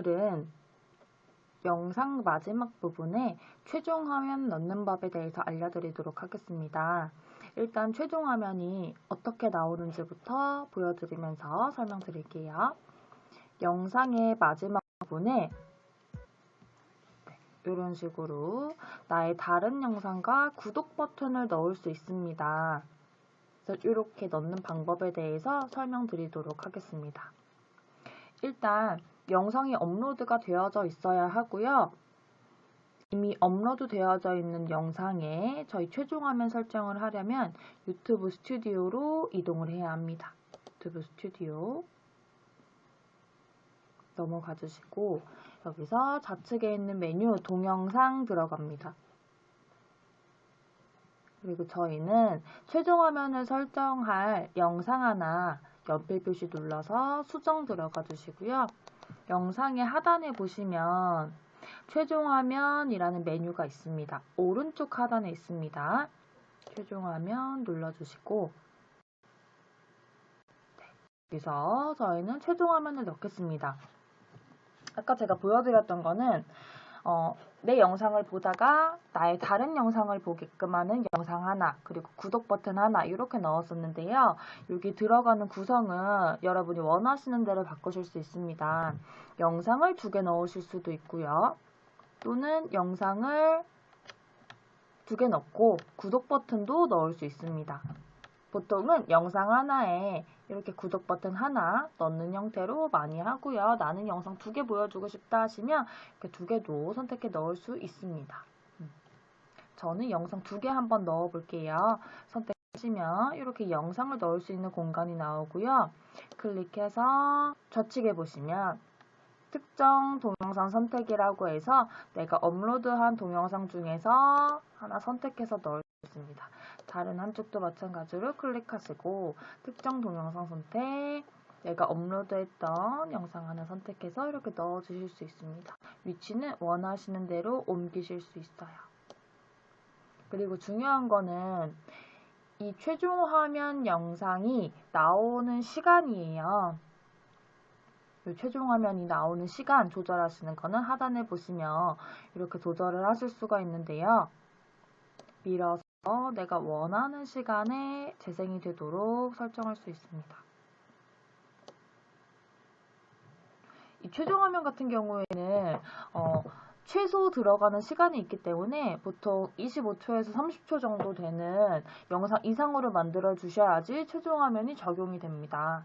오늘은 영상 마지막 부분에 최종 화면 넣는 법에 대해서 알려드리도록 하겠습니다. 일단 최종 화면이 어떻게 나오는지부터 보여드리면서 설명드릴게요. 영상의 마지막 부분에 이런 식으로 나의 다른 영상과 구독 버튼을 넣을 수 있습니다. 그래서 이렇게 넣는 방법에 대해서 설명드리도록 하겠습니다. 일단 영상이 업로드가 되어져 있어야 하고요. 이미 업로드 되어져 있는 영상에 저희 최종 화면 설정을 하려면 유튜브 스튜디오로 이동을 해야 합니다. 유튜브 스튜디오 넘어가 주시고 여기서 좌측에 있는 메뉴 동영상 들어갑니다. 그리고 저희는 최종 화면을 설정할 영상 하나 연필 표시 눌러서 수정 들어가 주시고요. 영상의 하단에 보시면 최종 화면이라는 메뉴가 있습니다. 오른쪽 하단에 있습니다. 최종 화면 눌러주시고 네, 여기서 저희는 최종 화면을 넣겠습니다. 아까 제가 보여드렸던 거는 어, 내 영상을 보다가 나의 다른 영상을 보게끔 하는 영상 하나 그리고 구독 버튼 하나 이렇게 넣었었는데요. 여기 들어가는 구성은 여러분이 원하시는 대로 바꾸실 수 있습니다. 영상을 두 개 넣으실 수도 있고요. 또는 영상을 두 개 넣고 구독 버튼도 넣을 수 있습니다. 보통은 영상 하나에 이렇게 구독 버튼 하나 넣는 형태로 많이 하고요. 나는 영상 두 개 보여주고 싶다 하시면 이렇게 두 개도 선택해 넣을 수 있습니다. 음. 저는 영상 두 개 한번 넣어 볼게요. 선택하시면 이렇게 영상을 넣을 수 있는 공간이 나오고요. 클릭해서 좌측에 보시면 특정 동영상 선택이라고 해서 내가 업로드한 동영상 중에서 하나 선택해서 넣을 수 있습니다. 다른 한쪽도 마찬가지로 클릭하시고 특정 동영상 선택 내가 업로드했던 영상 하나 선택해서 이렇게 넣어주실 수 있습니다. 위치는 원하시는 대로 옮기실 수 있어요. 그리고 중요한 거는 이 최종 화면 영상이 나오는 시간이에요. 이 최종 화면이 나오는 시간 조절하시는 거는 하단에 보시면 이렇게 조절을 하실 수가 있는데요. 밀어서 내가 원하는 시간에 재생이 되도록 설정할 수 있습니다. 이 최종 화면 같은 경우에는 어, 최소 들어가는 시간이 있기 때문에 보통 25초에서 30초 정도 되는 영상 이상으로 만들어 주셔야지 최종 화면이 적용이 됩니다.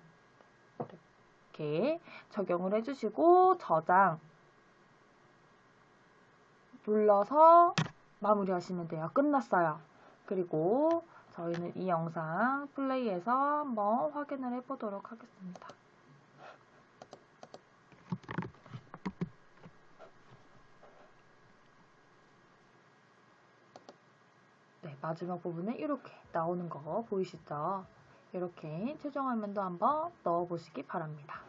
이렇게 적용을 해주시고 저장 눌러서 마무리 하시면 돼요. 끝났어요. 그리고 저희는 이 영상 플레이해서 한번 확인을 해보도록 하겠습니다. 네, 마지막 부분에 이렇게 나오는 거 보이시죠? 이렇게 최종 화면도 한번 넣어보시기 바랍니다.